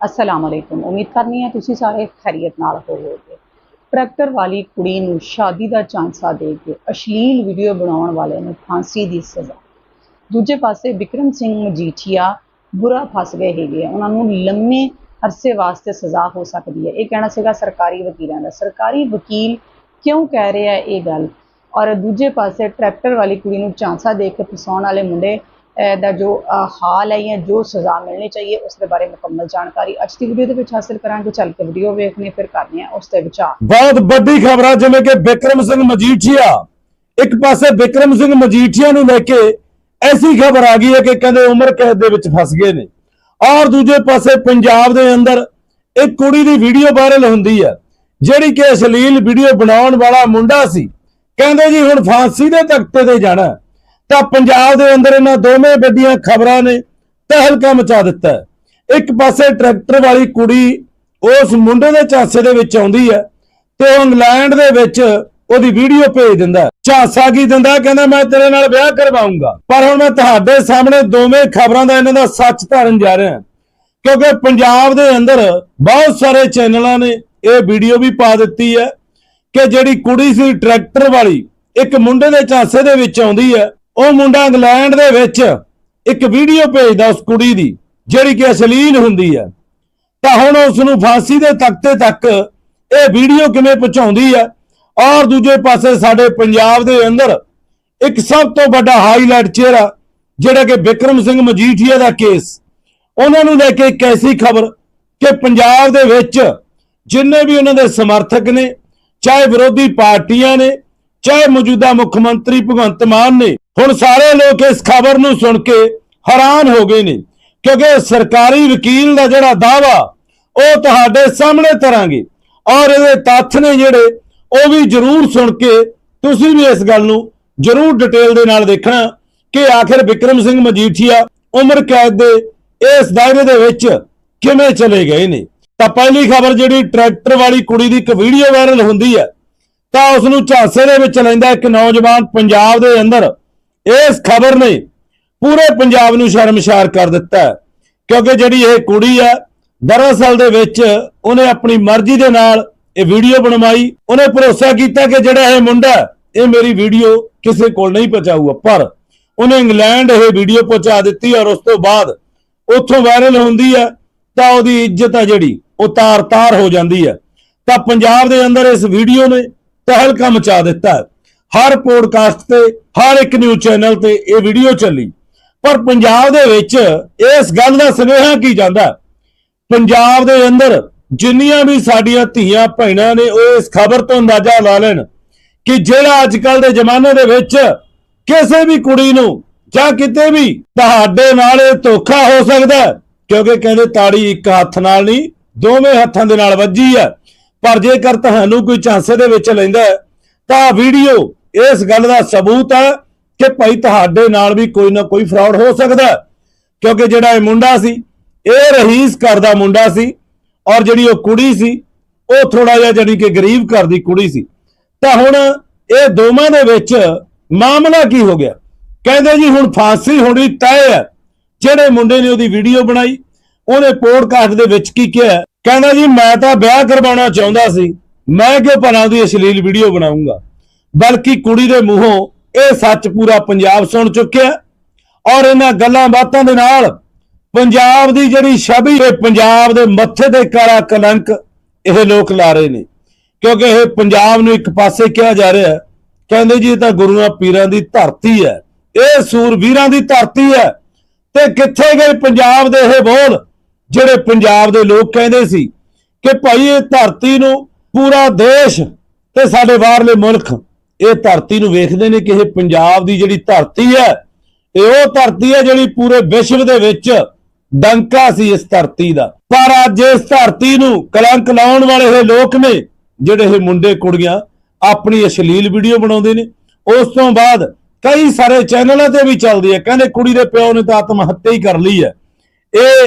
ਅਸਲਾਮ ਅਲੈਕੁਮ ਉਮੀਦ ਕਰਨੀ ਹੈ ਤੁਸੀਂ ਸਾਰੇ ਖੈਰੀਅਤ ਨਾਲ ਹੋਵੋਗੇ ਟਰੈਕਟਰ ਵਾਲੀ ਕੁੜੀ ਨੂੰ ਸ਼ਾਦੀ ਦਾ ਚਾਂਸਾ ਦੇ ਕੇ ਅਸ਼ਲੀਲ ਵੀਡੀਓ ਬਣਾਉਣ ਵਾਲੇ ਨੂੰ ਫਾਂਸੀ ਦੀ ਸਜ਼ਾ ਦੂਜੇ ਪਾਸੇ ਵਿਕਰਮ ਸਿੰਘ ਮਜੀਠੀਆ ਬੁਰਾ ਫਸ ਗਏ ਹੈਗੇ ਆ। ਉਹਨਾਂ ਨੂੰ ਲੰਮੇ ਅਰਸੇ ਵਾਸਤੇ ਸਜ਼ਾ ਹੋ ਸਕਦੀ ਹੈ ਇਹ ਕਹਿਣਾ ਸੀਗਾ ਸਰਕਾਰੀ ਵਕੀਲਾਂ ਦਾ ਸਰਕਾਰੀ ਵਕੀਲ ਕਿਉਂ ਕਹਿ ਰਿਹਾ ਇਹ ਗੱਲ ਔਰ ਦੂਜੇ ਪਾਸੇ ਟਰੈਕਟਰ ਵਾਲੀ ਕੁੜੀ ਨੂੰ ਝਾਂਸਾ ਦੇ ਕੇ ਫਸਾਉਣ ਵਾਲੇ ਮੁੰਡੇ ਦਾ ਜੋ ਹਾਲ ਹੈ ਜਾਂ ਜੋ ਸਜ਼ਾ ਮਿਲਣੀ ਚਾਹੀਏ, ਉਸ ਦੇ ਬਾਰੇ ਮੁਕੰਮਲ ਜਾਣਕਾਰੀ ਅੱਜ ਦੀ ਵੀਡੀਓ ਦੇ ਵਿੱਚ ਹਾਸਲ ਕਰਾਂਗੇ। ਚੱਲ ਕੇ ਵੀਡੀਓ ਵੇਖਣੀ ਫਿਰ ਕਰਦੇ ਹਾਂ ਉਸ ਦੇ ਵਿਚਾਰ। ਬਹੁਤ ਵੱਡੀ ਖਬਰ ਆ ਜਿਵੇਂ ਕਿ ਬਿਕਰਮ ਸਿੰਘ ਮਜੀਠੀਆ। ਇੱਕ ਪਾਸੇ ਬਿਕਰਮ ਸਿੰਘ ਮਜੀਠੀਆ ਨੂੰ ਲੈ ਕੇ ਐਸੀ ਖਬਰ ਆ ਗਈ ਹੈ ਕਿ ਕਹਿੰਦੇ ਉਮਰ ਕੈਦ ਦੇ ਵਿੱਚ ਫਸ ਗਏ ਨੇ। ਔਰ ਦੂਜੇ ਪਾਸੇ ਪੰਜਾਬ ਦੇ ਅੰਦਰ ਇੱਕ ਕੁੜੀ ਦੀ ਵੀਡੀਓ ਵਾਇਰਲ ਹੁੰਦੀ ਹੈ, ਜਿਹੜੀ ਕਿ ਅਸ਼ਲੀਲ ਵੀਡੀਓ ਬਣਾਉਣ ਵਾਲਾ ਮੁੰਡਾ ਸੀ। ਕਹਿੰਦੇ ਜੀ ਹੁਣ ਫਾਂਸੀ ਦੇ ਤਖਤੇ ਤੇ ਜਾਣਾ ਤਾਂ ਪੰਜਾਬ ਦੇ ਅੰਦਰ ਇਹਨਾਂ ਦੋਵੇਂ ਵੱਡੀਆਂ ਖਬਰਾਂ ਨੇ ਤਹਿਲਕਾ ਮਚਾ ਦਿੱਤਾ ਹੈ। ਇੱਕ ਪਾਸੇ ਟਰੈਕਟਰ ਵਾਲੀ ਕੁੜੀ ਉਸ ਮੁੰਡੇ ਦੇ ਝਾਂਸੇ ਦੇ ਵਿੱਚ ਆਉਂਦੀ ਹੈ ਤੇ ਉਹ ਇੰਗਲੈਂਡ ਦੇ ਵਿੱਚ ਉਹਦੀ ਵੀਡੀਓ ਭੇਜ ਦਿੰਦਾ ਝਾਂਸਾ ਕੀ ਦਿੰਦਾ ਕਹਿੰਦਾ, ਮੈਂ ਤੇਰੇ ਨਾਲ ਵਿਆਹ ਕਰਵਾਉਂਗਾ। ਪਰ ਹੁਣ ਮੈਂ ਤੁਹਾਡੇ ਸਾਹਮਣੇ ਦੋਵੇਂ ਖਬਰਾਂ ਦਾ ਇਹਨਾਂ ਦਾ ਸੱਚ ਧਾਰਨ ਜਾ ਰਿਹਾ ਕਿਉਂਕਿ ਪੰਜਾਬ ਦੇ ਅੰਦਰ ਬਹੁਤ ਸਾਰੇ ਚੈਨਲਾਂ ਨੇ ਇਹ ਵੀਡੀਓ ਵੀ ਪਾ ਦਿੱਤੀ ਹੈ ਕਿ ਜਿਹੜੀ ਕੁੜੀ ਸੀ ਟਰੈਕਟਰ ਵਾਲੀ, ਇੱਕ ਮੁੰਡੇ ਦੇ ਝਾਂਸੇ ਦੇ ਵਿੱਚ ਆਉਂਦੀ ਹੈ ਉਹ ਮੁੰਡਾ ਇੰਗਲੈਂਡ ਦੇ ਵਿੱਚ ਇੱਕ ਵੀਡੀਓ ਭੇਜਦਾ ਉਸ ਕੁੜੀ ਦੀ, ਜਿਹੜੀ ਕਿ ਅਸ਼ਲੀਲ ਹੁੰਦੀ ਹੈ। ਤਾਂ ਹੁਣ ਉਸ ਨੂੰ ਫਾਂਸੀ ਦੇ ਤਖਤੇ ਤੱਕ ਇਹ ਵੀਡੀਓ ਕਿਵੇਂ ਪਹੁੰਚਾਉਂਦੀ ਹੈ? ਔਰ ਦੂਜੇ ਪਾਸੇ ਸਾਡੇ ਪੰਜਾਬ ਦੇ ਅੰਦਰ ਇੱਕ ਸਭ ਤੋਂ ਵੱਡਾ ਹਾਈਲਾਈਟ ਚਿਹਰਾ, ਜਿਹੜਾ ਕਿ ਵਿਕਰਮ ਸਿੰਘ ਮਜੀਠੀਆ ਦਾ ਕੇਸ ਉਹਨਾਂ ਨੂੰ ਲੈ ਕੇ ਇੱਕ ਐਸੀ ਖਬਰ ਕਿ ਪੰਜਾਬ ਦੇ ਵਿੱਚ ਜਿੰਨੇ ਵੀ ਉਹਨਾਂ ਦੇ ਸਮਰਥਕ ਨੇ, ਚਾਹੇ ਵਿਰੋਧੀ ਪਾਰਟੀਆਂ ਨੇ, ਚਾਹੇ ਮੌਜੂਦਾ ਮੁੱਖ ਮੰਤਰੀ ਭਗਵੰਤ ਮਾਨ ਨੇ ਹੁਣ ਸਾਰੇ ਲੋਕ ਇਸ ਖਬਰ ਨੂੰ ਸੁਣ ਕੇ ਹੈਰਾਨ ਹੋ ਗਏ ਨੇ, ਕਿਉਂਕਿ ਸਰਕਾਰੀ ਵਕੀਲ ਦਾ ਜਿਹੜਾ ਦਾਵਾ ਉਹ ਤੁਹਾਡੇ ਸਾਹਮਣੇ ਤਰਾਂਗੇ। ਔਰ ਇਹਦੇ ਤੱਥ ਨੇ ਜਿਹੜੇ, ਉਹ ਵੀ ਜ਼ਰੂਰ ਸੁਣ ਕੇ ਤੁਸੀਂ ਵੀ ਇਸ ਗੱਲ ਨੂੰ ਜ਼ਰੂਰ ਡਿਟੇਲ ਦੇ ਨਾਲ ਦੇਖਣਾ ਕਿ ਆਖਿਰ ਵਿਕਰਮ ਸਿੰਘ ਮਜੀਠੀਆ ਉਮਰ ਕੈਦ ਦੇ ਇਸ ਦਾਇਰੇ ਦੇ ਵਿੱਚ ਕਿਵੇਂ ਚਲੇ ਗਏ ਨੇ। ਤਾਂ ਪਹਿਲੀ ਖਬਰ ਜਿਹੜੀ ਟਰੈਕਟਰ ਵਾਲੀ ਕੁੜੀ ਦੀ ਇੱਕ ਵੀਡੀਓ ਵਾਇਰਲ ਹੁੰਦੀ ਹੈ, ਤਾਂ ਉਸ ਨੂੰ ਝਾਂਸੇ ਦੇ ਵਿੱਚ ਲੈਂਦਾ ਇੱਕ ਨੌਜਵਾਨ ਪੰਜਾਬ ਦੇ ਅੰਦਰ। ਇਸ ਖਬਰ ਨੇ ਪੂਰੇ ਪੰਜਾਬ ਨੂੰ ਸ਼ਰਮਸ਼ਾਰ ਕਰ ਦਿੱਤਾ ਹੈ। ਕਿਉਂਕਿ ਜਿਹੜੀ ਇਹ ਕੁੜੀ ਹੈ, ਦਰਅਸਲ ਦੇ ਵਿੱਚ ਉਹਨੇ ਆਪਣੀ ਮਰਜ਼ੀ ਦੇ ਨਾਲ ਇਹ ਵੀਡੀਓ ਬਣਵਾਈ। ਉਹਨੇ ਭਰੋਸਾ ਕੀਤਾ ਕਿ ਜਿਹੜਾ ਇਹ ਮੁੰਡਾ ਇਹ ਮੇਰੀ ਵੀਡੀਓ ਕਿਸੇ ਕੋਲ ਨਹੀਂ ਪਹੁੰਚਾਊਗਾ। ਪਰ ਉਹਨੇ ਇੰਗਲੈਂਡ ਇਹ ਵੀਡੀਓ ਪਹੁੰਚਾ ਦਿੱਤੀ ਔਰ ਉਸ ਤੋਂ ਬਾਅਦ ਉੱਥੋਂ ਵਾਇਰਲ ਹੁੰਦੀ ਹੈ, ਤਾਂ ਉਹਦੀ ਇੱਜ਼ਤ ਆ ਜਿਹੜੀ, ਉਹ ਤਾਰ-ਤਾਰ ਹੋ ਜਾਂਦੀ ਹੈ। ਤਾਂ ਪੰਜਾਬ ਦੇ ਅੰਦਰ ਇਸ ਵੀਡੀਓ ਨੇ ਤਹਿਲਕਾ ਮਚਾ ਦਿੱਤਾ ਹੈ। ਹਰ ਪੋਡਕਾਸਟ ਤੇ, ਹਰ ਇੱਕ ਨਿਊਜ਼ ਚੈਨਲ ਤੇ ਇਹ ਵੀਡੀਓ ਚੱਲੀ। ਪਰ ਪੰਜਾਬ ਦੇ ਵਿੱਚ ਇਸ ਗੱਲ ਦਾ ਸੁਨੇਹਾ ਕੀ ਜਾਂਦਾ? ਪੰਜਾਬ ਦੇ ਅੰਦਰ ਜਿੰਨੀਆਂ ਵੀ ਸਾਡੀਆਂ ਧੀਆਂ ਭੈਣਾਂ ਨੇ, ਉਹ ਇਸ ਖਬਰ ਤੋਂ ਅੰਦਾਜ਼ਾ ਲਾ ਲੈਣ ਕਿ ਜਿਹੜਾ ਅੱਜ ਕੱਲ ਦੇ ਜ਼ਮਾਨੇ ਦੇ ਵਿੱਚ ਕਿਸੇ ਵੀ ਕੁੜੀ ਨੂੰ ਜਾਂ ਕਿਤੇ ਵੀ ਤੁਹਾਡੇ ਨਾਲ ਇਹ ਧੋਖਾ ਹੋ ਸਕਦਾ ਕਿਉਂਕਿ ਕਹਿੰਦੇ ਤਾੜੀ ਇੱਕ ਹੱਥ ਨਾਲ ਨਹੀਂ, ਦੋਵੇਂ ਹੱਥਾਂ ਦੇ ਨਾਲ ਵੱਜੀ ਹੈ ਪਰ ਜੇਕਰ ਤੁਹਾਨੂੰ ਕੋਈ ਝਾਂਸੇ ਦੇ ਵਿੱਚ ਲੈਂਦਾ ਤਾਂ ਵੀਡੀਓ ਇਸ ਗੱਲ ਦਾ ਸਬੂਤ ਹੈ ਕਿ ਭਾਈ ਤੁਹਾਡੇ ਨਾਲ ਵੀ ਕੋਈ ਨਾ ਕੋਈ ਫਰਾਡ ਹੋ ਸਕਦਾ ਕਿਉਂਕਿ ਜਿਹੜਾ ਇਹ ਮੁੰਡਾ ਸੀ, ਇਹ ਰਹੀਸ ਘਰ ਦਾ ਮੁੰਡਾ ਸੀ ਔਰ ਜਿਹੜੀ ਉਹ ਕੁੜੀ ਸੀ, ਉਹ ਥੋੜਾ ਜਿਹਾ ਜਾਨੀ ਕਿ ਗਰੀਬ ਘਰ ਦੀ ਕੁੜੀ ਸੀ। ਤਾਂ ਹੁਣ ਇਹ ਦੋਵਾਂ ਦੇ ਵਿੱਚ ਮਾਮਲਾ ਕੀ ਹੋ ਗਿਆ? ਕਹਿੰਦੇ ਜੀ ਹੁਣ ਫਾਂਸੀ ਹੋਣੀ ਤੈਅ ਹੈ। ਜਿਹੜੇ ਮੁੰਡੇ ਨੇ ਉਹਦੀ ਵੀਡੀਓ ਬਣਾਈ, ਉਹਨੇ ਪੋਡਕਾਸਟ ਦੇ ਵਿੱਚ ਕੀ ਕਿਹਾ? ਕਹਿੰਦਾ ਜੀ, ਮੈਂ ਤਾਂ ਵਿਆਹ ਕਰਵਾਉਣਾ ਚਾਹੁੰਦਾ ਸੀ। ਮੈਂ ਕਿਉਂ ਭਲਾ ਉਹਦੀ ਅਸ਼ਲੀਲ ਵੀਡੀਓ ਬਣਾਉਂਗਾ? ਬਲਕਿ ਕੁੜੀ ਦੇ ਮੂੰਹੋਂ ਇਹ ਸੱਚ ਪੂਰਾ ਪੰਜਾਬ ਸੁਣ ਚੁੱਕਿਆ ਔਰ ਇਹਨਾਂ ਗੱਲਾਂ ਬਾਤਾਂ ਦੇ ਨਾਲ ਪੰਜਾਬ ਦੀ ਜਿਹੜੀ ਛਬੀ ਤੇ ਪੰਜਾਬ ਦੇ ਮੱਥੇ ਤੇ ਕਾਲਾ ਕਲੰਕ ਇਹ ਲੋਕ ਲਾ ਰਹੇ ਨੇ। ਕਿਉਂਕਿ ਇਹ ਪੰਜਾਬ ਨੂੰ ਇੱਕ ਪਾਸੇ ਕਿਹਾ ਜਾ ਰਿਹਾ ਹੈ। ਕਹਿੰਦੇ ਜੀ ਇਹ ਤਾਂ ਗੁਰੂਆਂ ਪੀਰਾਂ ਦੀ ਧਰਤੀ ਹੈ। ਇਹ ਸੂਰਵੀਰਾਂ ਦੀ ਧਰਤੀ ਹੈ। ਤੇ ਕਿੱਥੇ ਗਏ ਪੰਜਾਬ ਦੇ ਇਹ ਬੋਲ? ਜਿਹੜੇ ਪੰਜਾਬ ਦੇ ਲੋਕ ਕਹਿੰਦੇ ਸੀ ਕਿ ਭਾਈ ਇਹ ਧਰਤੀ ਨੂੰ ਪੂਰਾ ਦੇਸ਼ ਤੇ ਸਾਡੇ ਬਾਹਰਲੇ ਮੁਲਕ ਇਹ ਧਰਤੀ ਨੂੰ ਵੇਖਦੇ ਨੇ ਕਿ ਇਹ ਪੰਜਾਬ ਦੀ ਜਿਹੜੀ ਧਰਤੀ ਹੈ, ਇਹ ਉਹ ਧਰਤੀ ਹੈ ਜਿਹੜੀ ਪੂਰੇ ਵਿਸ਼ਵ ਦੇ ਵਿੱਚ ਡੰਕਾ ਸੀ ਇਸ ਧਰਤੀ ਦਾ। ਪਰ ਅੱਜ ਇਸ ਧਰਤੀ ਨੂੰ ਕਲੰਕ ਲਾਉਣ ਵਾਲੇ ਇਹ ਲੋਕ ਨੇ, ਜਿਹੜੇ ਇਹ ਮੁੰਡੇ ਕੁੜੀਆਂ ਆਪਣੀ ਅਸ਼ਲੀਲ ਵੀਡੀਓ ਬਣਾਉਂਦੇ ਨੇ। ਉਸ ਤੋਂ ਬਾਅਦ ਕਈ ਸਾਰੇ ਚੈਨਲਾਂ ਤੇ ਵੀ ਚੱਲਦੀ ਹੈ, ਕਹਿੰਦੇ ਕੁੜੀ ਦੇ ਪਿਓ ਨੇ ਤਾਂ ਆਤਮ ਹੱਤਿਆ ਹੀ ਕਰ ਲਈ ਹੈ। ਇਹ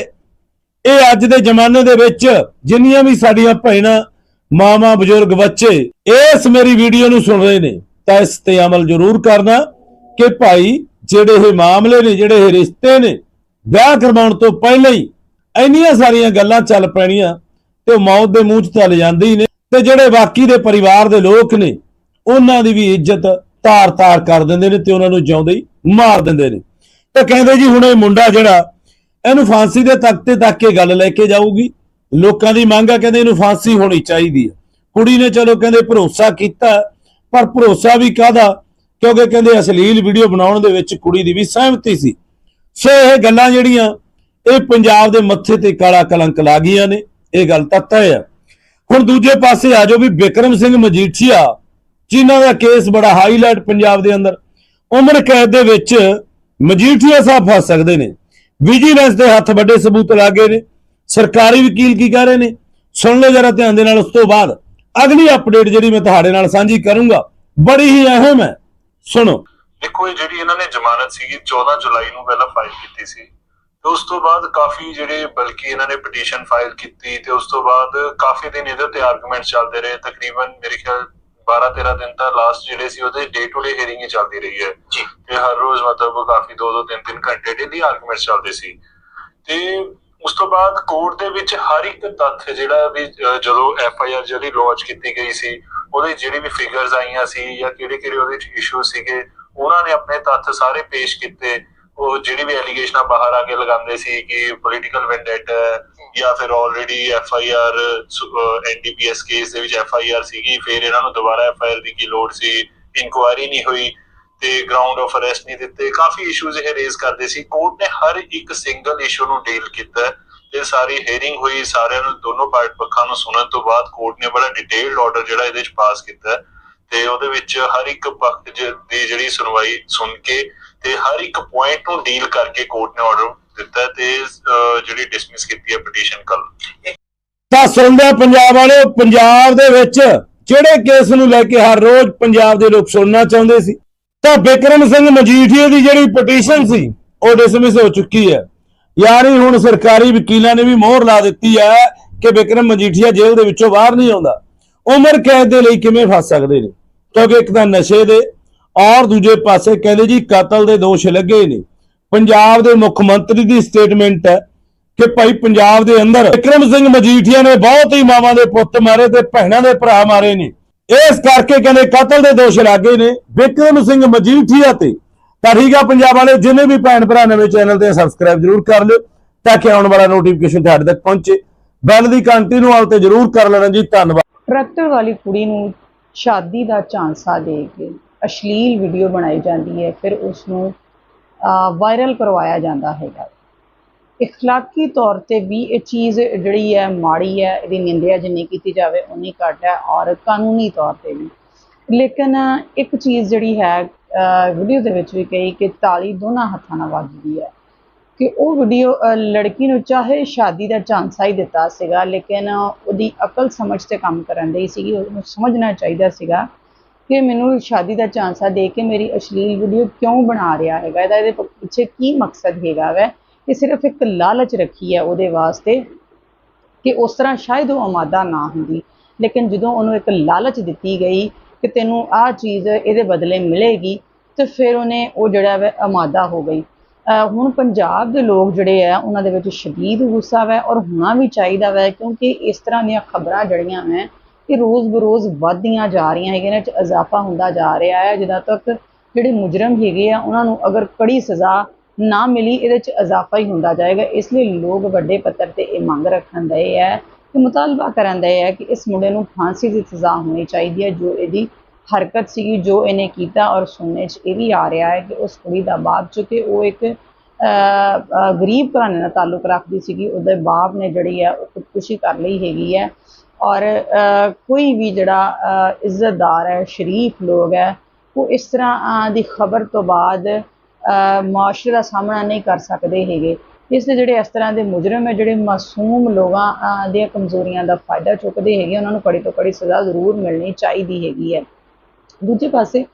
ਇਹ ਅੱਜ ਦੇ ਜ਼ਮਾਨੇ ਦੇ ਵਿੱਚ ਜਿੰਨੀਆਂ ਵੀ ਸਾਡੀਆਂ ਭੈਣਾਂ ਮਾਵਾਂ ਬਜ਼ੁਰਗ ਬੱਚੇ, ਇਸ ਮੇਰੀ ਵੀਡੀਓ ਨੂੰ ਸੁਣ ਰਹੇ ਨੇ, ਤਾਂ ਇਸ ਤੇ ਅਮਲ ਜ਼ਰੂਰ ਕਰਨਾ ਕਿ ਭਾਈ ਜਿਹੜੇ ਇਹ ਮਾਮਲੇ ਨੇ, ਜਿਹੜੇ ਇਹ ਰਿਸ਼ਤੇ ਨੇ, ਵਿਆਹ ਕਰਵਾਉਣ ਤੋਂ ਪਹਿਲਾਂ ਹੀ ਇੰਨੀਆਂ ਸਾਰੀਆਂ ਗੱਲਾਂ ਚੱਲ ਪੈਣੀਆਂ ਤੇ ਉਹ ਮੌਤ ਦੇ ਮੂੰਹ 'ਚ ਚੱਲ ਜਾਂਦੇ ਹੀ ਨੇ। ਤੇ ਜਿਹੜੇ ਬਾਕੀ ਦੇ ਪਰਿਵਾਰ ਦੇ ਲੋਕ ਨੇ, ਉਹਨਾਂ ਦੀ ਵੀ ਇੱਜ਼ਤ ਤਾਰ-ਤਾਰ ਕਰ ਦਿੰਦੇ ਨੇ ਤੇ ਉਹਨਾਂ ਨੂੰ ਜਿਉਂਦੇ ਹੀ ਮਾਰ ਦਿੰਦੇ ਨੇ। ਤੇ ਕਹਿੰਦੇ ਜੀ ਹੁਣ ਇਹ ਮੁੰਡਾ ਜਿਹੜਾ, ਇਹਨੂੰ ਫਾਂਸੀ ਦੇ ਤਖਤੇ ਤੱਕ ਕੇ ਗੱਲ ਲੈ ਕੇ ਜਾਊਗੀ। ਲੋਕਾਂ ਦੀ ਮੰਗ ਆ, ਕਹਿੰਦੇ ਇਹਨੂੰ ਫਾਂਸੀ ਹੋਣੀ ਚਾਹੀਦੀ ਹੈ ਕੁੜੀ ਨੇ ਚਲੋ ਕਹਿੰਦੇ ਭਰੋਸਾ ਕੀਤਾ, ਪਰ ਭਰੋਸਾ ਵੀ ਕਾਹਦਾ? ਕਿਉਂਕਿ ਕਹਿੰਦੇ ਅਸ਼ਲੀਲ ਵੀਡੀਓ ਬਣਾਉਣ ਦੇ ਵਿੱਚ ਕੁੜੀ ਦੀ ਵੀ ਸਹਿਮਤੀ ਸੀ। ਸੋ ਇਹ ਗੱਲਾਂ ਜਿਹੜੀਆਂ, ਇਹ ਪੰਜਾਬ ਦੇ ਮੱਥੇ ਤੇ ਕਾਲਾ ਕਲੰਕ ਲਾ ਗਈਆਂ ਨੇ, ਇਹ ਗੱਲ ਤਾਂ ਤੈਅ ਹੈ। ਹੁਣ ਦੂਜੇ ਪਾਸੇ ਆ ਜਾਓ ਵੀ ਬਿਕਰਮ ਸਿੰਘ ਮਜੀਠੀਆ, ਜਿਨ੍ਹਾਂ ਦਾ ਕੇਸ ਬੜਾ ਹਾਈਲਾਈਟ ਪੰਜਾਬ ਦੇ ਅੰਦਰ, ਉਮਰ ਕੈਦ ਦੇ ਵਿੱਚ ਮਜੀਠੀਆ ਸਾਹਿਬ ਫਸ ਸਕਦੇ ਨੇ। ਵਿਜੀਲੈਂਸ ਦੇ ਹੱਥ ਵੱਡੇ ਸਬੂਤ ਲੱਗੇ ਨੇ। ਸਰਕਾਰੀ ਵਕੀਲ ਕੀ ਕਹਿ ਰਹੇ ਨੇ? ਸੁਣ ਲਓ ਜਰਾ ਧਿਆਨ ਦੇ ਨਾਲ ਉਸ ਤੋਂ ਬਾਅਦ। ਅਗਲੀ ਅਪਡੇਟ ਜਿਹੜੀ ਮੈਂ ਤੁਹਾਡੇ ਨਾਲ ਸਾਂਝੀ ਕਰੂੰਗਾ ਬੜੀ ਹੀ ਅਹਿਮ ਹੈ। ਸੁਣੋ। ਦੇਖੋ ਇਹ ਜਿਹੜੀ ਇਹਨਾਂ ਨੇ ਜ਼ਮਾਨਤ ਸੀਗੀ 14 ਜੁਲਾਈ ਨੂੰ ਪਹਿਲਾਂ ਫਾਈਲ ਕੀਤੀ ਸੀ। ਤੇ ਉਸ ਤੋਂ ਬਾਅਦ ਕਾਫੀ ਜਿਹੜੇ ਬਲਕਿ ਇਹਨਾਂ ਨੇ ਪਟੀਸ਼ਨ ਫਾਈਲ ਕੀਤੀ ਤੇ ਉਸ ਤੋਂ ਬਾਅਦ ਕਾਫੀ ਦਿਨ ਇਹਦੇ ਉੱਤੇ ਆਰਗੂਮੈਂਟ ਚੱਲਦੇ ਰਹੇ। ਤਕਰੀਬਨ ਮੇਰੇ ਖਿਆਲ 12 13 ਦਿਨ ਤਾਂ ਲਾਸਟ ਜਿਹੜੇ ਸੀ ਉਹਦੇ ਡੇ ਟੂ ਡੇ ਹੀਅਰਿੰਗ ਹੀ ਚੱਲਦੀ ਰਹੀ ਹੈ। ਜੀ। ਤੇ ਹਰ ਰੋਜ਼ ਮਤਲਬ ਕਾਫੀ 2 2 3 3 ਘੰਟੇ ਡੇਲੀ ਆਰਗੂਮੈਂਟ ਚੱਲਦੇ ਸੀ। ਤੇ ਉਸ ਤੋਂ ਬਾਅਦ ਕੋਰਟ ਦੇ ਵਿੱਚ ਹਰ ਇੱਕ ਤੱਥ ਜਿਹੜਾ ਵੀ ਜਦੋਂ ਐਫ ਆਈ ਆਰ ਜਿਹੜੀ ਲਾਂਚ ਕੀਤੀ ਗਈ ਸੀ, ਉਹਦੇ ਜਿਹੜੇ ਵੀ ਫਿਗਰਸ ਆਈਆਂ ਸੀ ਜਾਂ ਕਿਹੜੇ ਕਿਹੜੇ ਉਹਦੇ ਚ ਇਸ਼ੂ ਸੀਗੇ, ਉਹਨਾਂ ਨੇ ਆਪਣੇ ਤੱਥ ਸਾਰੇ ਪੇਸ਼ ਕੀਤੇ। ਉਹ ਜਿਹੜੀ ਵੀ ਐਲੀਗੇਸ਼ਨਾਂ ਬਾਹਰ ਆ ਕੇ ਲਗਾਉਂਦੇ ਸੀ ਕਿ ਪੋਲੀਟੀਕਲ ਵੈਂਡੇਟਾ ਜਾਂ ਫਿਰ already F I R NDPS case ਦੇ ਵਿੱਚ ਐਫ ਆਈ ਆਰ ਸੀਗੀ, ਫਿਰ ਇਹਨਾਂ ਨੂੰ ਦੁਬਾਰਾ ਐਫ ਆਈ ਆਰ ਦੀ ਕੀ ਲੋੜ ਸੀ ਇਨਕੁਆਇਰੀ ਨਹੀਂ ਹੋਈ। ਤੇ ਗਰਾਊਂਡ ਆਫ ਅਰੈਸਟ ਨਹੀਂ ਦਿੱਤੇ। ਕਾਫੀ ਇਸ਼ੂਜ਼ ਇਹ ਰੇਜ਼ ਕਰਦੇ ਸੀ। ਕੋਰਟ ਨੇ ਹਰ ਇੱਕ ਸਿੰਗਲ ਇਸ਼ੂ ਨੂੰ ਡੀਲ ਕੀਤਾ ਤੇ ਸਾਰੀ ਹੀਅਰਿੰਗ ਹੋਈ। ਸਾਰਿਆਂ ਨੂੰ ਦੋਨੋਂ ਪਾਰਟ ਪੱਖਾਂ ਨੂੰ ਸੁਣਨ ਤੋਂ ਬਾਅਦ ਕੋਰਟ ਨੇ ਬੜਾ ਡਿਟੇਲਡ ਆਰਡਰ ਜਿਹੜਾ ਇਹਦੇ ਵਿੱਚ ਪਾਸ ਕੀਤਾ। ਤੇ ਉਹਦੇ ਵਿੱਚ ਹਰ ਇੱਕ ਪੱਖ ਦੀ ਜਿਹੜੀ ਸੁਣਵਾਈ ਸੁਣ ਕੇ ਤੇ ਹਰ ਇੱਕ ਪੁਆਇੰਟ ਨੂੰ ਡੀਲ ਕਰਕੇ ਕੋਰਟ ਨੇ ਆਰਡਰ ਦਿੱਤਾ ਹੈ ਤੇ ਜਿਹੜੀ ਡਿਸਮਿਸ ਕੀਤੀ ਹੈ ਪਟੀਸ਼ਨ ਕੱਲ ਤਾਂ ਸੁਣਦੇ ਪੰਜਾਬ ਵਾਲਿਓ, ਪੰਜਾਬ ਦੇ ਵਿੱਚ ਜਿਹੜੇ ਕੇਸ ਨੂੰ ਲੈ ਕੇ ਹਰ ਰੋਜ਼ ਪੰਜਾਬ ਦੇ ਲੋਕ ਸੁਣਨਾ ਚਾਹੁੰਦੇ ਸੀ। ਤਾਂ ਬਿਕਰਮ ਸਿੰਘ ਮਜੀਠੀਆ ਦੀ ਜਿਹੜੀ ਪਟੀਸ਼ਨ ਸੀ, ਉਹ ਡਿਸਮਿਸ ਹੋ ਚੁੱਕੀ ਹੈ। ਯਾਨੀ ਹੁਣ ਸਰਕਾਰੀ ਵਕੀਲਾਂ ਨੇ ਵੀ ਮੋਹਰ ਲਾ ਦਿੱਤੀ ਹੈ ਕਿ ਬਿਕਰਮ ਮਜੀਠੀਆ ਜੇਲ੍ਹ ਦੇ ਵਿੱਚੋਂ ਬਾਹਰ ਨਹੀਂ ਆਉਂਦਾ। ਉਮਰ ਕੈਦ ਦੇ ਲਈ ਕਿਵੇਂ ਫਸ ਸਕਦੇ ਨੇ? ਕਿਉਂਕਿ ਇੱਕ ਤਾਂ ਨਸ਼ੇ ਦੇ, ਔਰ ਦੂਜੇ ਪਾਸੇ ਕਹਿੰਦੇ ਜੀ ਕਤਲ ਦੇ ਦੋਸ਼ ਲੱਗੇ ਨੇ। ਪੰਜਾਬ ਦੇ ਮੁੱਖ ਮੰਤਰੀ ਦੀ ਸਟੇਟਮੈਂਟ ਹੈ ਕਿ ਭਾਈ ਪੰਜਾਬ ਦੇ ਅੰਦਰ ਵਿਕਰਮ ਸਿੰਘ ਮਜੀਠੀਆ ਨੇ ਬਹੁਤ ਹੀ ਮਾਵਾਂ ਦੇ ਪੁੱਤ ਮਾਰੇ ਤੇ ਭੈਣਾਂ ਦੇ ਭਰਾ ਮਾਰੇ ਨੇ। ਇਸ ਕਰਕੇ ਕਹਿੰਦੇ ਕਤਲ ਦੇ ਦੋਸ਼ ਲੱਗੇ ਨੇ। ਵਿਕਰਮ ਸਿੰਘ ਮਜੀਠੀਆ ਤੇ। ਤਾਂ ਠੀਕ ਆ ਪੰਜਾਬ ਵਾਲੇ, ਜਿੰਨੇ ਵੀ ਭੈਣ ਭਰਾ ਨਵੇਂ ਚੈਨਲ ਤੇ ਸਬਸਕ੍ਰਾਈਬ ਜਰੂਰ ਕਰ ਲਿਓ, ਤਾਂ ਕਿ ਆਉਣ ਵਾਲਾ ਨੋਟੀਫਿਕੇਸ਼ਨ ਤੁਹਾਡੇ ਤੱਕ ਪਹੁੰਚੇ। ਬੈਲ ਦੀ ਘੰਟੀ ਨੂੰ ਆਲ ਤੇ ਜਰੂਰ ਕਰ ਲੈਣਾ ਜੀ। ਧੰਨਵਾਦ। ਟਰੈਕਟਰ ਵਾਲੀ ਕੁੜੀ ਨੂੰ ਸ਼ਾਦੀ ਦਾ ਝਾਂਸਾ ਦੇ ਕੇ ਅਸ਼ਲੀਲ ਵੀਡੀਓ ਬਣਾਈ ਜਾਂਦੀ ਹੈ, ਫਿਰ ਉਸ ਨੂੰ ਵਾਇਰਲ ਕਰਵਾਇਆ ਜਾਂਦਾ ਹੈਗਾ। ਇਖਲਾਕੀ ਤੌਰ ਤੇ ਵੀ ਇਹ ਚੀਜ਼ ਜਿਹੜੀ ਹੈ ਮਾੜੀ ਹੈ ਇਹਦੀ ਨਿੰਦਿਆ ਜਿੰਨੀ ਕੀਤੀ ਜਾਵੇ ਉਨੀ ਘੱਟ ਹੈ ਔਰ ਕਾਨੂੰਨੀ ਤੌਰ ਤੇ ਵੀ ਲੇਕਿਨ ਇੱਕ ਚੀਜ਼ ਜਿਹੜੀ ਹੈ ਵੀਡੀਓ ਦੇ ਵਿੱਚ ਵੀ ਕਹੀ ਕਿ ਤਾਲੀ ਦੋਨਾਂ ਹੱਥਾਂ ਨਾਲ ਵੱਜਦੀ ਹੈ ਕਿ ਉਹ ਵੀਡੀਓ ਲੜਕੀ ਨੂੰ ਚਾਹੇ ਸ਼ਾਦੀ ਦਾ ਝਾਂਸਾ ਹੀ ਦਿੱਤਾ ਸੀਗਾ ਲੇਕਿਨ ਉਹਦੀ ਅਕਲ ਸਮਝ ਤੇ ਕੰਮ ਕਰਨ ਦੀ ਸੀਗੀ ਉਹਨੂੰ ਸਮਝਣਾ ਚਾਹੀਦਾ ਸੀਗਾ ਕਿ ਮੈਨੂੰ ਸ਼ਾਦੀ ਦਾ ਝਾਂਸਾ ਦੇ ਕੇ ਮੇਰੀ ਅਸ਼ਲੀਲ ਵੀਡੀਓ ਕਿਉਂ ਬਣਾ ਰਿਹਾ ਹੈਗਾ ਇਹਦਾ ਇਹਦੇ ਪਿੱਛੇ ਕੀ ਮਕਸਦ ਹੈਗਾ ਵੈ ਕਿ ਸਿਰਫ ਇੱਕ ਲਾਲਚ ਰੱਖੀ ਹੈ ਉਹਦੇ ਵਾਸਤੇ ਕਿ ਉਸ ਤਰ੍ਹਾਂ ਸ਼ਾਇਦ ਉਹ ਆਮਾਦਾ ਨਾ ਹੁੰਦੀ। ਲੇਕਿਨ ਜਦੋਂ ਉਹਨੂੰ ਇੱਕ ਲਾਲਚ ਦਿੱਤੀ ਗਈ ਕਿ ਤੈਨੂੰ ਆਹ ਚੀਜ਼ ਇਹਦੇ ਬਦਲੇ ਮਿਲੇਗੀ, ਤੇ ਫਿਰ ਉਹਨੇ ਉਹ ਜਿਹੜਾ ਵੈ ਆਮਾਦਾ ਹੋ ਗਈ। ਹੁਣ ਪੰਜਾਬ ਦੇ ਲੋਕ ਜਿਹੜੇ ਆ, ਉਹਨਾਂ ਦੇ ਵਿੱਚ ਸ਼ਦੀਦ ਗੁੱਸਾ ਵੈ ਔਰ ਹੋਣਾ ਵੀ ਚਾਹੀਦਾ ਵੈ, ਕਿਉਂਕਿ ਇਸ ਤਰ੍ਹਾਂ ਦੀਆਂ ਖਬਰਾਂ ਜਿਹੜੀਆਂ ਵੈ, ਇਹ ਰੋਜ਼ ਬਰੋਜ਼ ਵੱਧਦੀਆਂ ਜਾ ਰਹੀਆਂ ਹੈਗੀਆਂ ਨੇ ਚ ਇਜ਼ਾਫਾ ਹੁੰਦਾ ਜਾ ਰਿਹਾ ਹੈ। ਜਿੱਦਾਂ ਤੱਕ ਜਿਹੜੇ ਮੁਜਰਮ ਹੈਗੇ ਆ, ਉਹਨਾਂ ਨੂੰ ਅਗਰ ਕੜੀ ਸਜ਼ਾ ਨਾ ਮਿਲੀ, ਇਹਦੇ ਚ ਇਜ਼ਾਫਾ ਹੀ ਹੁੰਦਾ ਜਾਏਗਾ। ਇਸ ਲਈ ਲੋਕ ਵੱਡੇ ਪੱਧਰ ਤੇ ਇਹ ਮੰਗ ਰੱਖਣ ਦੇ ਹੈ ਕਿ ਮੁਤਾਲਬਾ ਕਰਨ ਦੇ ਹੈ ਕਿ ਇਸ ਮੁੰਡੇ ਨੂੰ ਫਾਂਸੀ ਦੀ ਸਜ਼ਾ ਹੋਣੀ ਚਾਹੀਦੀ ਹੈ, ਜੋ ਇਹਦੀ ਹਰਕਤ ਸੀਗੀ, ਜੋ ਇਹਨੇ ਕੀਤਾ ਔਰ ਸੁਣਨੇ 'ਚ ਇਹ ਵੀ ਆ ਰਿਹਾ ਹੈ ਕਿ ਉਸ ਕੁੜੀ ਦਾ ਬਾਪ ਚੁੱਕੇ ਉਹ ਇੱਕ ਗਰੀਬ ਘਰਾਣੇ ਨਾਲ ਤਾਲੁਕ ਰੱਖਦੀ ਸੀਗੀ, ਉਹਦੇ ਬਾਪ ਨੇ ਜਿਹੜੀ ਹੈ, ਉਹ ਖੁਦਕੁਸ਼ੀ ਕਰ ਲਈ ਹੈਗੀ ਹੈ। ਔਰ ਕੋਈ ਵੀ ਜਿਹੜਾ ਇੱਜ਼ਤਦਾਰ ਹੈ, ਸ਼ਰੀਫ ਲੋਕ ਹੈ, ਉਹ ਇਸ ਤਰ੍ਹਾਂ ਦੀ ਖਬਰ ਤੋਂ ਬਾਅਦ ਮੁਆਸ਼ਰੇ ਦਾ ਸਾਹਮਣਾ ਨਹੀਂ ਕਰ ਸਕਦੇ ਹੈਗੇ। ਇਸ ਲਈ ਜਿਹੜੇ ਇਸ ਤਰ੍ਹਾਂ ਦੇ ਮੁਜਰਮ ਹੈ, ਜਿਹੜੇ ਮਾਸੂਮ ਲੋਕਾਂ ਦੀਆਂ ਕਮਜ਼ੋਰੀਆਂ ਦਾ ਫਾਇਦਾ ਚੁੱਕਦੇ ਹੈਗੇ, ਉਹਨਾਂ ਨੂੰ ਕੜੀ ਤੋਂ ਕੜੀ ਸਜ਼ਾ ਜ਼ਰੂਰ ਮਿਲਣੀ ਚਾਹੀਦੀ ਹੈਗੀ ਹੈ। ਦੂਜੇ ਪਾਸੇ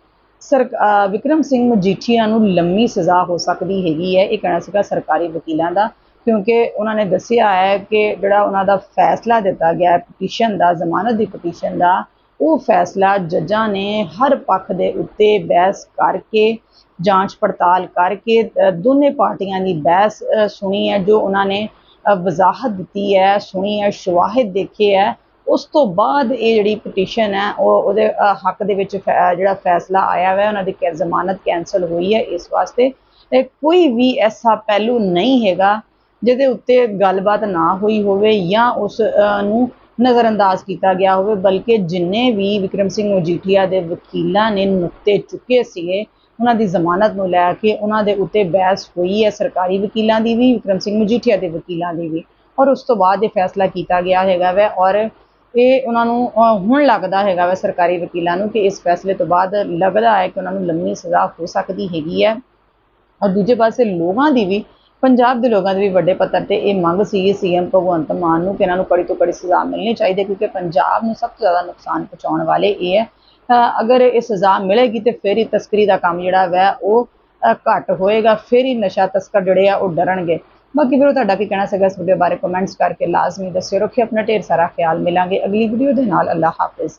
ਸਰ ਵਿਕਰਮ ਸਿੰਘ ਮਜੀਠੀਆ ਨੂੰ ਲੰਮੀ ਸਜ਼ਾ ਹੋ ਸਕਦੀ ਹੈਗੀ ਹੈ। ਇਹ ਕਹਿਣਾ ਸੀਗਾ ਸਰਕਾਰੀ ਵਕੀਲਾਂ ਦਾ, ਕਿਉਂਕਿ ਉਹਨਾਂ ਨੇ ਦੱਸਿਆ ਹੈ ਕਿ ਜਿਹੜਾ ਉਹਨਾਂ ਦਾ ਫੈਸਲਾ ਦਿੱਤਾ ਗਿਆ ਪਟੀਸ਼ਨ ਦਾ, ਜ਼ਮਾਨਤ ਦੀ ਪਟੀਸ਼ਨ ਦਾ, ਉਹ ਫੈਸਲਾ ਜੱਜਾਂ ਨੇ ਹਰ ਪੱਖ ਦੇ ਉੱਤੇ ਬਹਿਸ ਕਰਕੇ ਜਾਂਚ ਪੜਤਾਲ ਕਰਕੇ ਦੋਨੇ ਪਾਰਟੀਆਂ ਦੀ ਬਹਿਸ ਸੁਣੀ ਹੈ ਜੋ ਉਹਨਾਂ ਨੇ ਅ, ਵਜ਼ਾਹਤ ਦਿੱਤੀ ਹੈ ਸੁਣੀ ਹੈ ਸ਼ਵਾਹਿਦ ਦੇਖੇ ਹੈ। ਉਸ ਤੋਂ ਬਾਅਦ ਇਹ ਜਿਹੜੀ ਪਟੀਸ਼ਨ ਹੈ ਉਹ ਉਹਦੇ ਹੱਕ ਦੇ ਵਿੱਚ ਫੈ- ਜਿਹੜਾ ਫੈਸਲਾ ਆਇਆ ਹੈ ਉਹਨਾਂ ਦੀ ਜ਼ਮਾਨਤ ਕੈਂਸਲ ਹੋਈ ਹੈ ਇਸ ਵਾਸਤੇ। ਕੋਈ ਵੀ ਐਸਾ ਪਹਿਲੂ ਨਹੀਂ ਹੈਗਾ ਜਿਹਦੇ ਉੱਤੇ ਗੱਲਬਾਤ ਨਾ ਹੋਈ ਹੋਵੇ ਜਾਂ ਉਸ ਨੂੰ ਨਜ਼ਰਅੰਦਾਜ਼ ਕੀਤਾ ਗਿਆ ਹੋਵੇ, ਬਲਕਿ ਜਿੰਨੇ ਵੀ ਵਿਕਰਮ ਸਿੰਘ ਮਜੀਠੀਆ ਦੇ ਵਕੀਲਾਂ ਨੇ ਨੁਕਤੇ ਚੁੱਕੇ ਸੀਗੇ, ਉਹਨਾਂ ਦੀ ਜ਼ਮਾਨਤ ਨੂੰ ਲੈ ਕੇ ਉਹਨਾਂ ਦੇ ਉੱਤੇ ਬਹਿਸ ਹੋਈ ਹੈ, ਸਰਕਾਰੀ ਵਕੀਲਾਂ ਦੀ ਵੀ, ਵਿਕਰਮ ਸਿੰਘ ਮਜੀਠੀਆ ਦੇ ਵਕੀਲਾਂ ਦੀ ਵੀ। ਔਰ ਉਸ ਤੋਂ ਬਾਅਦ ਇਹ ਫੈਸਲਾ ਕੀਤਾ ਗਿਆ ਹੈਗਾ ਵੈ, ਔਰ ਇਹ ਉਹਨਾਂ ਨੂੰ ਹੁਣ ਲੱਗਦਾ ਹੈਗਾ ਵੈ ਸਰਕਾਰੀ ਵਕੀਲਾਂ ਨੂੰ ਕਿ ਇਸ ਫੈਸਲੇ ਤੋਂ ਬਾਅਦ ਲੱਗਦਾ ਹੈ ਕਿ ਉਹਨਾਂ ਨੂੰ ਲੰਮੀ ਸਜ਼ਾ ਹੋ ਸਕਦੀ ਹੈਗੀ ਹੈ। ਔਰ ਦੂਜੇ ਪਾਸੇ ਲੋਕਾਂ ਦੀ ਵੀ ਪੰਜਾਬ ਦੇ ਲੋਕਾਂ ਦੀ ਵੀ ਵੱਡੇ ਪੱਧਰ ਤੇ ਇਹ ਮੰਗ ਸੀ ਸੀਐਮ ਭਗਵੰਤ ਮਾਨ ਨੂੰ ਕਿ ਇਹਨਾਂ ਨੂੰ ਕੜੀ ਤੋਂ ਕੜੀ ਸਜ਼ਾ ਮਿਲਣੀ ਚਾਹੀਦੀ ਹੈ ਕਿਉਂਕਿ ਪੰਜਾਬ ਨੂੰ ਸਭ ਤੋਂ ਜ਼ਿਆਦਾ ਨੁਕਸਾਨ ਪਹੁੰਚਾਉਣ ਵਾਲੇ ਇਹ ਹੈ। ਅਗਰ ਇਹ ਸਜ਼ਾ ਮਿਲੇਗੀ ਤੇ ਫਿਰ ਹੀ ਤਸਕਰੀ ਦਾ ਕੰਮ ਜਿਹੜਾ ਵੈ ਉਹ ਅ, ਘੱਟ ਹੋਏਗਾ ਫਿਰ ਹੀ ਨਸ਼ਾ ਤਸਕਰ ਜਿਹੜੇ ਆ ਉਹ ਡਰਨਗੇ। ਬਾਕੀ ਫਿਰ ਤੁਹਾਡਾ ਕੀ ਕਹਿਣਾ ਸੀਗਾ ਇਸ ਵੀਡੀਓ ਬਾਰੇ? ਕਮੈਂਟਸ ਕਰਕੇ ਲਾਜ਼ਮੀ ਦੱਸਿਓ। ਰੱਖਿਓ ਆਪਣਾ ਢੇਰ ਸਾਰਾ ਖਿਆਲ ਮਿਲਾਂਗੇ। ਅਗਲੀ ਵੀਡੀਓ ਦੇ ਨਾਲ ਅੱਲਾਹ ਹਾਫਿਜ਼।